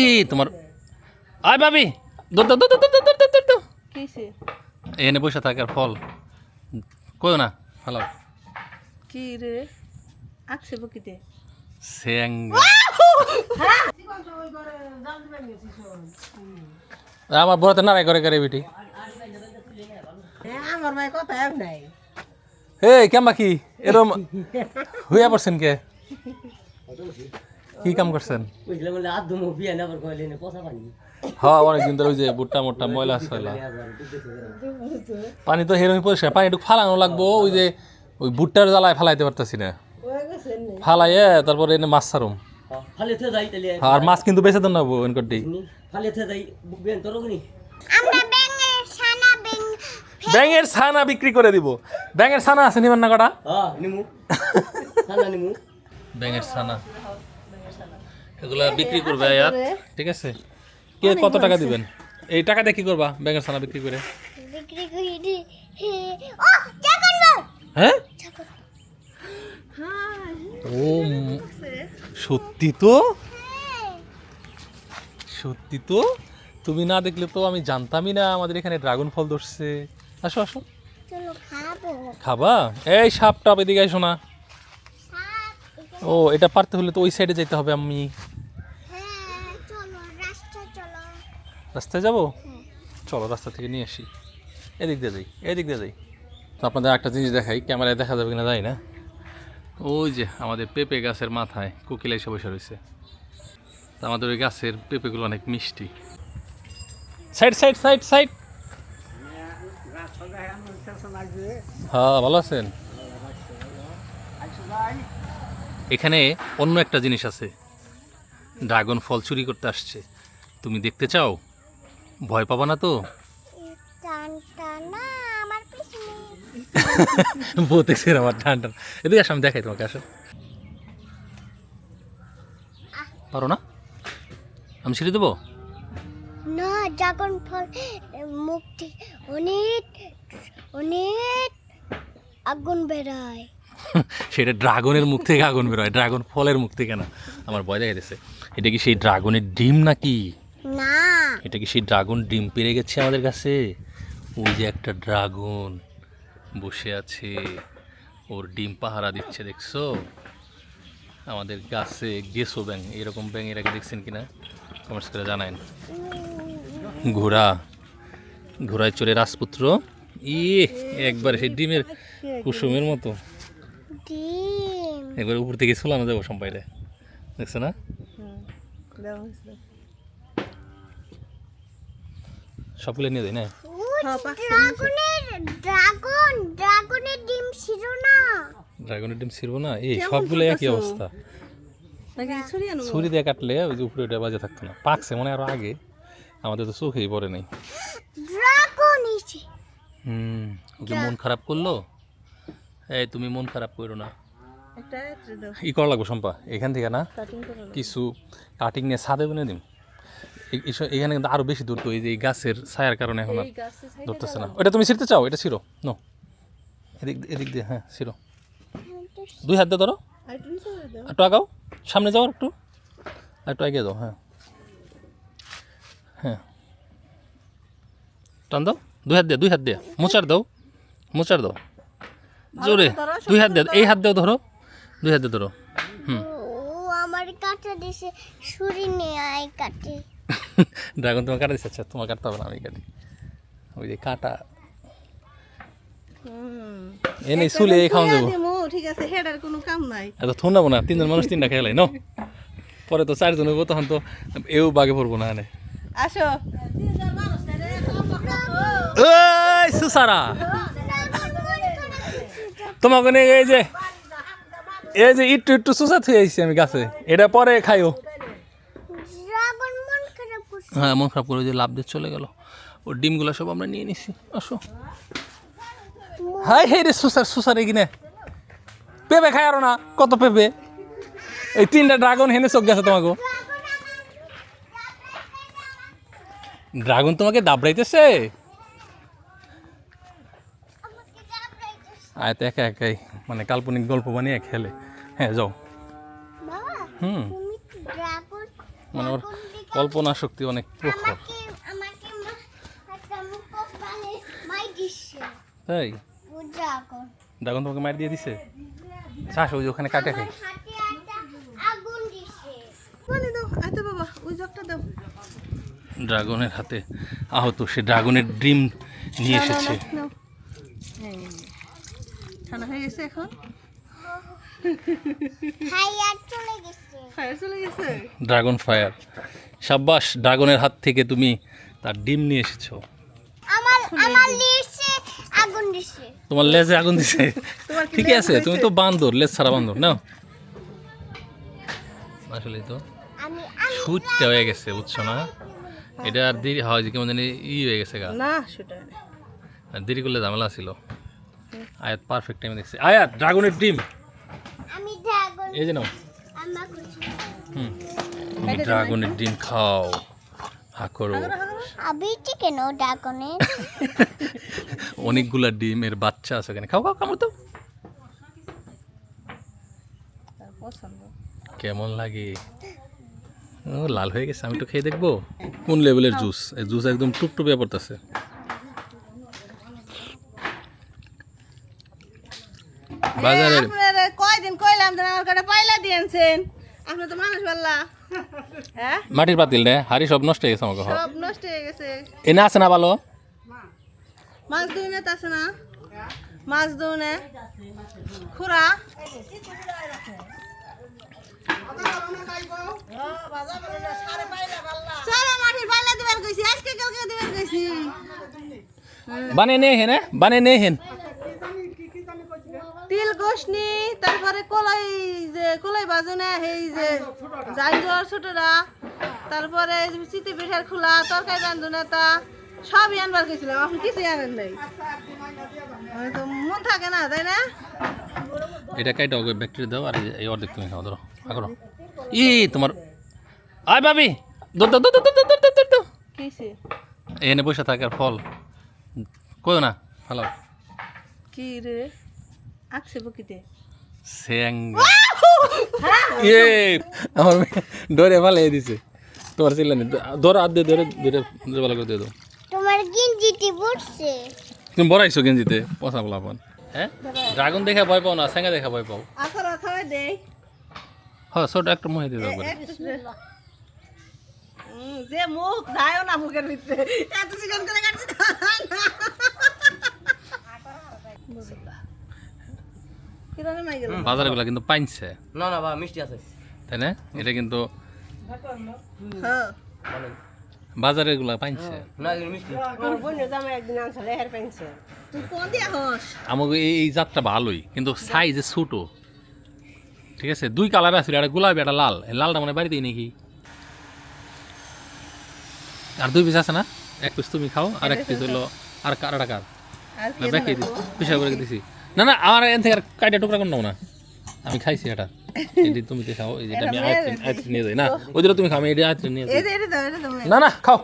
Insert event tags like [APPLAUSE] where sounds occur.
ই তোমার আয় ভাবি এনে বসে থাকার ফল। কই না কি রে আঁকছে বকিতে স্যাং আমার বড়তে নারাই করে করে বেটি। আমার মায়ের কথা এম নাই। হে কেমবা কি? এরম হইয়া পড়ছেন কে কি কাম করছেন? হ্যাঁ অনেকদিন ধরে ওই যে বুট্টা মোট্টা ময়লা সয়লা পানি তো হেরমি পরিষ্কার পানি একটু ফালানো লাগবো ওই যে ওই বুটটার জ্বালায় ফালাইতে পারতাছি না। ফালাইয়ে তারপরে এনে মাছ ছাড়ুম। তাহলে আর মাছ কিন্তু বেঁচে দেন না এনকটি ব্যাঙের ছানা ব্যাঙ ব্যাঙের ছানা বিক্রি করে দিব। ব্যাঙের ছানা আছে নিবেন না কটা? হ্যাঁ নিমু। খানা নিমু। ব্যাঙের ছানা। এগুলা বিক্রি করবে আর ঠিক আছে। কে কত টাকা দিবেন? এই টাকা দিয়ে কি করবা? ব্যাঙের ছানা বিক্রি করে। বিক্রি করে দি। ও হ্যাঁ? ও সত্যি তো? সত্যি তো? তুমি না দেখলে তো আমি জানতামই না আমাদের এখানে ড্রাগন ফল ধরছে। আসো আসো। খাবা। এই সাপ টাপ এদিকে আসো না। ও এটা পারতে হলে তো ওই সাইডে যেতে হবে আমি হ্যাঁ চলো রাস্তা চলো রাস্তায় যাব? চলো, রাস্তা থেকে নিয়ে আসি। এদিক দিয়ে যাই, এদিক দিয়ে যাই। তো আপনাদের একটা জিনিস দেখাই, ক্যামেরায় দেখা যাবে কিনা যাই না। ওই যে আমাদের পেঁপে গাছের মাথায় কোকিলা এসে বসে রয়েছে। তো আমাদের ওই গাছের পেঁপেগুলো অনেক মিষ্টি। Side side side side. হ্যাঁ ভালো আছেন? এখানে অন্য একটা জিনিস আছে। ড্রাগন ফল চুরি করতে আসছে। তুমি দেখতে চাও? ভয় পাবা না তো? টান টানা আমার টান টান এদিকে আসো আমি দেখাই তোমাকে আসো। পারো না? আমি ছিঁড়ে দেবো? না ড্রাগন ফল মুখ অনেক অনেক আগুন বেরোয়। সেটা ড্রাগনের মুখ থেকে আগুন বেরোয় ড্রাগন ফলের মুখ থেকে না। আমার ভয় দেখা গেছে এটা কি সেই ড্রাগনের ডিম নাকি? না এটা কি সেই ড্রাগন ডিম পেরে গেছে আমাদের কাছে? ওই যে একটা ড্রাগন বসে আছে ওর ডিম পাহারা দিচ্ছে দেখছ? আমাদের গাছে গেসো ব্যাং এরকম ব্যাং এর আগে দেখছেন কিনা? কমেন্টস করে জানায়েন। ঘোড়া ঘোড়ায় চড়ে রাজপুত্র? ই একবার সেই ডিমের কুসুমের মতো। একবার উপর থেকে ছোলানো যাব সম্পাইলে। দেখছ না? সবগুলো নিয়ে যাই না? হ্যাঁ, ড্রাগনের ড্রাগন ড্রাগনের ডিম ছিল না। ড্রাগনের ডিম ছিড়বো না? এই সবগুলো একই অবস্থা। ছুরি দিয়ে কাটলে ওই যে উপরে ওটা বাজে থাকতো না। পাকছে মনে হয় আরও আগে। আমাদের তো চোখেই পড়ে নাই। ড্রাগন হুম ও মন খারাপ করল? এই তুমি মন খারাপ করো না। ই করা লাগবো সম্পা এখান থেকে না কিছু কাটিং নিয়ে ছাদে বনে দিম। এখানে কিন্তু আরও বেশি দূর তো এই যে গাছের ছায়ার কারণে এখন আর ধরতেছে না। ওটা তুমি ছিঁড়তে চাও? এটা ছিড়ো। নো। এদিক এদিক দিয়ে হ্যাঁ ছিড়ো। দুই হাত দিয়ে ধরো। একটু আগাও। সামনে যাও একটু। একটু এগিয়ে দাও হ্যাঁ। হ্যাঁ। টান দাও। দুই হাত দিয়ে দুই হাত দিয়ে। মোচার দাও। মোচার দাও। জোরে। দুই হাত দিয়ে এই হাত দিয়ে ধরো। দুই হাত দিয়ে ধরো। হুম। ও আমার কাটা দিছে। ছুরি নিয়ে আই কাটে। ড্রাগন তোমার কাটা দিচ্ছে আচ্ছা তোমার কাটতে হবে না আমি কাটি। ওই যে কাটা। এনে এই খাওয়া যাব। ঠিক আছে হেডার কোনো কাম নাই। এত থুন না তিনজন মানুষ তিনটা খেলাই ন? পরে তো চারজন হইব তখন তো এও বাগে পড়ব না এনে। আসো। ওই সুসারা! তোমাকে এই যে এই যে একটু একটু সুসা থুয়ে আইছি আমি গাছে। এটা পরে খাইও ড্রাগন মন খারাপ করছে হ্যাঁ মন খারাপ করে যে লাভ দিয়ে চলে গেল। ওর ডিমগুলো সব আমরা নিয়ে নিছি। আসো। হাই হে রে সুসার সুসার এগিনে। পেঁপে খাই আরও না কত পেঁপে? এই তিনটা ড্রাগন হেনে চোখ গেছে তোমাকে। ড্রাগন তোমাকে দাবড়াইতেছে? আয় তো একা একাই মানে কাল্পনিক গল্প বানিয়ে খেলে। হ্যাঁ যাও। হুম। মানে ওর কল্পনা শক্তি অনেক প্রখর। তাই? ড্রাগন তোমাকে মার দিয়ে দিছে? চাষ ওই যে ওখানে কাটে খাই? ওই ড্রাগনের হাতে আহত সে ড্রাগনের ডিম নিয়ে এসেছে। ঠান্ডা হয়ে গেছে এখন? ড্রাগন ফায়ার সাব্বাস ড্রাগনের হাত থেকে তুমি তার ডিম নিয়ে এসেছ। আমার আমার লিসে আগুন দিচ্ছে তোমার লেজে আগুন দিছে? তোমার কি ঠিকই লেজ আছে তুমি তো বান্দর লেজ ছাড়া বান্দর নাও। আসলে তো। আমি আমি সুচটা হয়ে গেছে বুঝছ না? এটা আর দেরি হয় যে কেমন জানি ই হয়ে গেছে গা। না সেটা আর দেরি করলে ঝামেলা ছিল। আয়াত পারফেক্ট টাইমে দেখছে। আয়াত ড্রাগনের ডিম। এই যে নাও। হুম। তুমি ড্রাগনের ডিম খাও। হা করো। আমি কেন ড্রাগনের? [LAUGHS] অনেকগুলা ডিমের বাচ্চা আছে ওখানে। খাও খাও কামড় তো। কেমন লাগে? ও লাল হয়ে গেছে আমি তো খেয়ে দেখব। কোন লেভেলের জুস? এই জুস একদম টুপটুপে পড়তেছে। বাজারের কয়দিন কইলাম যে আমার কাছে পাইলা দিয়েছেন আপনি তো মানুষ বললা হ্যাঁ? মাটির পাতিল রে হাড়ি সব নষ্ট হয়ে গেছে আমাকে সব সব নষ্ট হয়ে গেছে। এনে আছে না ভালো? মাছ দুনে তো আছে না? মাছ দুনে খুরা সারা মাটির পাইলা দিবার কইছি আজকে কালকে দিবার কইছি বানে নে হেন বানে নে হেন তিল গোশনি তারপরে কলাই যে কলাই বাজুনে এই যে জাইজর ছোটরা তারপরে চিতি পিঠার খোলা তরকারি রান্ধুনে তা সবই আনবার গেছিলাম এখন কিছুই আনেন নাই। তো মন থাকে না তাই না? এটা কাইটা ওকে ব্যাকটেরিয়া দাও আর এই- অর্ধেক তুমি খাও ধরো করো। ই তোমার আয় ভাবি! দৌড় দৌড় দৌড় দৌড় দৌড় দৌড় কিসে? এনে বসে থাকার ফল। কই না হ্যালো কি রে? আঁকছে বকিতে। স্যাং ইয়ে আমার ডরে ভালো দিছে। তোমার চিল্লানি ধরো হাত দিয়ে ধরে ধরে ধরে ভালো করে দিয়ে দাও। তোমার গিঞ্জিটি পড়ছে। তুমি বড়াইছো গেঞ্জিতে পচা বলা পান হ্যাঁ? ড্রাগন দেখে ভয় পাও না স্যাঙ্গা দেখে ভয় পাও। দে। হ্যাঁ ছোট একটা মুহে দিয়ে দাও যে মুখ যায়ও না মুখের ভিতরে। এত চিকন করে কাটছে বাজারগুলো কিন্তু পাইছে না না বা মিষ্টি আছে। তাই না? এটা কিন্তু হ্যাঁ। বলেন। গুলা পাইছে না এগুলো মিষ্টি। তুই কোন দিয়া হস? আমাকে এই এই জাতটা ভালোই কিন্তু সাইজে ছোট। ঠিক আছে? দুই কালার আছে একটা গোলাপি একটা লাল। লালটা মানে বাড়িতেই নাকি? আর দুই পিস আছে না? এক পিস তুমি খাও আর এক পিস হলো আর কার আর কার? পিসা করে দিছি। না না আমার এখান থেকে কাইটা টুকরা করে নাও না। আমি খাইছি এটা। এটি তুমি তো খাও এই যেটা আমি আয়ত্রে নিয়ে যাই না? ওই তুমি খাও আমি এটা আয়ত্রে নিয়ে যাই। এটা এটা না না খাও।